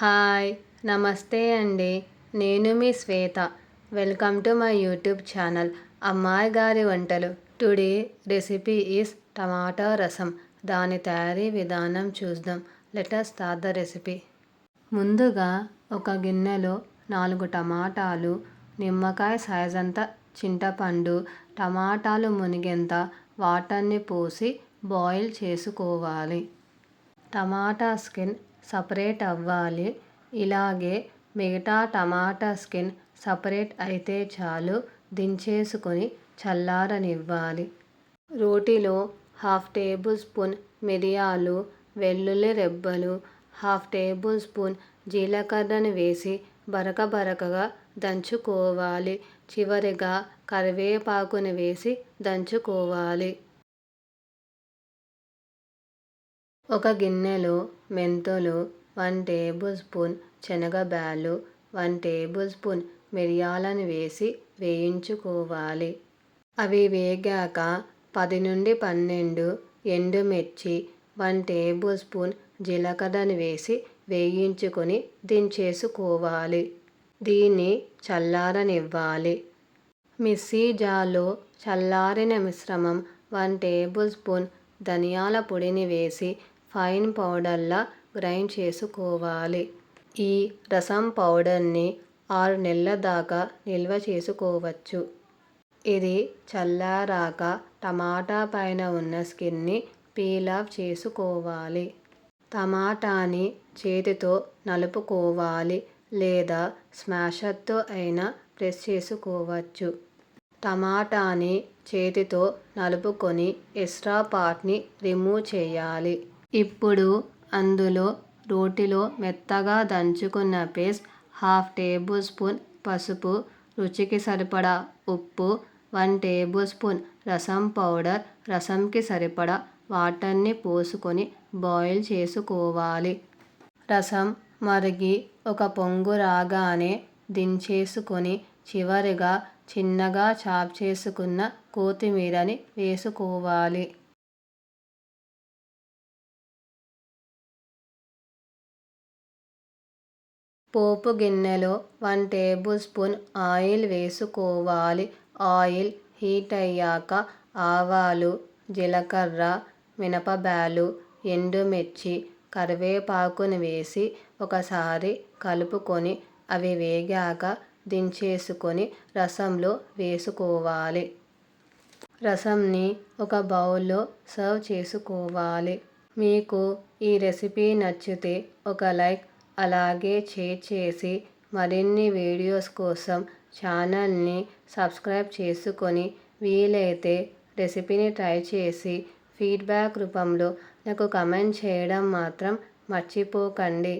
Hi నమస్తే అండి. నేను మీ Shweta. Welcome to my YouTube channel అమ్మాయి గారి వంటలు. టుడే రెసిపీ ఈస్ టమాటా రసం. దాని తయారీ విధానం చూద్దాం. Let's start the recipe. ముందుగా ఒక గిన్నెలో నాలుగు టమాటాలు నిమ్మకాయ సైజ్ అంత చింతపండు టమాటాలు మునిగేంత వాటర్ని పోసి బాయిల్ చేసుకోవాలి. టమాటా స్కిన్ సపరేట్ అవ్వాలి. ఇలాగే మిగతా టమాటా స్కిన్ సపరేట్ అయితే చాలు. దించేసుకొని చల్లారనివ్వాలి. రోటిలో హాఫ్ టేబుల్ స్పూన్ మిరియాలు వెల్లుల్లి రెబ్బలు హాఫ్ టేబుల్ స్పూన్ జీలకర్రని వేసి బరక బరకగా దంచుకోవాలి. చివరిగా కరివేపాకుని వేసి దంచుకోవాలి. ఒక గిన్నెలో మెంతులు వన్ టేబుల్ స్పూన్ శనగబ్యాలు వన్ టేబుల్ స్పూన్ మిరియాలను వేసి వేయించుకోవాలి. అవి వేగాక పది నుండి పన్నెండు ఎండుమిర్చి వన్ టేబుల్ స్పూన్ జీలకర్రను వేసి వేయించుకొని దించేసుకోవాలి. దీన్ని చల్లారనివ్వాలి. మిక్సీ జార్లో చల్లారిన మిశ్రమం వన్ టేబుల్ స్పూన్ ధనియాల పొడిని వేసి ఫైన్ పౌడర్లా గ్రైండ్ చేసుకోవాలి. ఈ రసం పౌడర్ని ఆరు నెలల దాకా నిల్వ చేసుకోవచ్చు. ఇది చల్లారాక టమాటా పైన ఉన్న స్కిన్ని పీల్ ఆఫ్ చేసుకోవాలి. టమాటాని చేతితో నలుపుకోవాలి లేదా స్మాషర్తో అయినా ప్రెస్ చేసుకోవచ్చు. టమాటాని చేతితో నలుపుకొని ఎక్స్ట్రా పార్ట్ని రిమూవ్ చేయాలి. ఇప్పుడు అందులో రోటిలో మెత్తగా దంచుకున్న పేస్ట్ హాఫ్ టేబుల్ స్పూన్ పసుపు రుచికి సరిపడా ఉప్పు one tablespoon rasam powder రసంకి సరిపడా వాటర్ని పోసుకొని బాయిల్ చేసుకోవాలి. రసం మరిగి ఒక పొంగు రాగానే దించేసుకొని చివరిగా చిన్నగా చాప్ చేసుకున్న కొత్తిమీరని వేసుకోవాలి. పోపు గిన్నెలో వన్ టేబుల్ స్పూన్ ఆయిల్ వేసుకోవాలి. ఆయిల్ హీట్ అయ్యాక ఆవాలు జీలకర్ర మినపబ్యాలు ఎండుమిర్చి కరివేపాకుని వేసి ఒకసారి కలుపుకొని అవి వేగాక దించేసుకొని రసంలో వేసుకోవాలి. రసంని ఒక బౌల్లో సర్వ్ చేసుకోవాలి. మీకు ఈ రెసిపీ నచ్చితే ఒక లైక్ అలాగే షేర్ చేసి మరిన్ని వీడియోస్ కోసం ఛానల్ని సబ్స్క్రైబ్ చేసుకొని వీలైతే రెసిపీని ట్రై చేసి ఫీడ్బ్యాక్ రూపంలో నాకు కమెంట్ చేయడం మాత్రం మర్చిపోకండి.